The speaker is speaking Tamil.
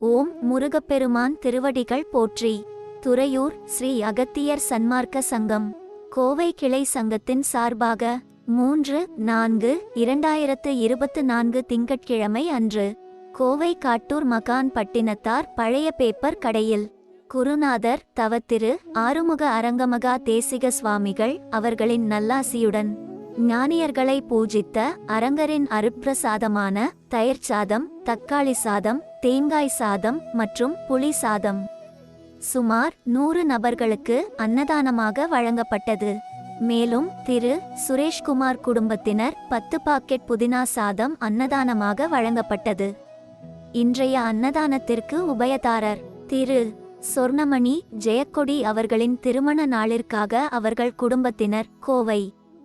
ஓம் முருகப்பெருமான் திருவடிகள் போற்றி. துறையூர் ஸ்ரீ அகத்தியர் சன்மார்க்க சங்கம். கோவை கிளை சங்கத்தின் சார்பாக மூன்று நான்கு இரண்டாயிரத்து இருபத்து நான்கு திங்கட்கிழமை அன்று கோவை காட்டூர் மகான் பட்டினத்தார் பழைய பேப்பர் கடையில் குருநாதர் தவத்திரு ஆறுமுக அரங்கமகா தேசிக சுவாமிகள் அவர்களின் நல்லாசியுடன் ஞானியர்களை பூஜித்த அரங்கரின் அருட்பிரசாதமான தயிர் சாதம் தக்காளி சாதம் தேங்காய் சாதம் மற்றும் புளி சாதம். சுமார் நூறு நபர்களுக்கு அன்னதானமாக வழங்கப்பட்டது. மேலும் திரு. சுரேஷ்குமார் குடும்பத்தினர் பத்து பாக்கெட் புதினா சாதம் அன்னதானமாக வழங்கப்பட்டது. இன்றைய அன்னதானத்திற்கு உபயதாரர் திரு. சொர்ணமணி ஜெயக்கொடி அவர்களின் திருமண நாளிற்காக அவர்கள் குடும்பத்தினர் கோவை.